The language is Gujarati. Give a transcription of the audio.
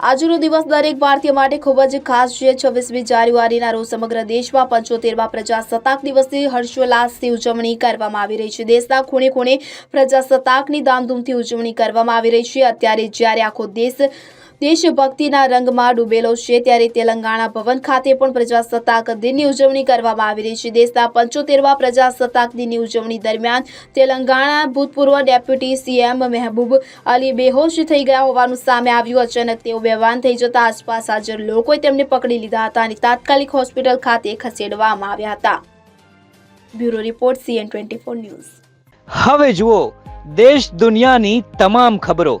આજનો દિવસ દરેક ભારતીય માટે ખૂબ જ ખાસ છે. છવ્વીસમી જાન્યુઆરીના રોજ સમગ્ર દેશમાં પંચોતેરમાં પ્રજાસત્તાક દિવસની હર્ષોલ્લાસથી ઉજવણી કરવામાં આવી રહી છે. દેશના ખૂણે ખૂણે પ્રજાસત્તાકની ધામધૂમથી ઉજવણી કરવામાં આવી રહી છે. અત્યારે જ્યારે આખો દેશ દેશભક્તિના રંગમાં ડૂબેલો છે ત્યારે તેલંગાણા ભવન ખાતે પણ પ્રજાસત્તાક દિનની ઉજવણી કરવામાં આવી રહી છે. દેશના પંચોતેરમા પ્રજાસત્તાક દિનની ઉજવણી દરમિયાન તેલંગાણા ભૂતપૂર્વ ડેપ્યુટી સીએમ મહેબૂબ અલી બેહોશ થઈ ગયા હોવાનું સામે આવ્યું. અચાનક તેઓ બેભાન થઈ જતા આસપાસ હાજર લોકોએ તેમને પકડી લીધા હતા અને તાત્કાલિક હોસ્પિટલ ખાતે ખસેડવામાં આવ્યા હતા. Bureau report, CN twenty news. હવે જુઓ, દેશ દુનિયાની તમામ ખબરો.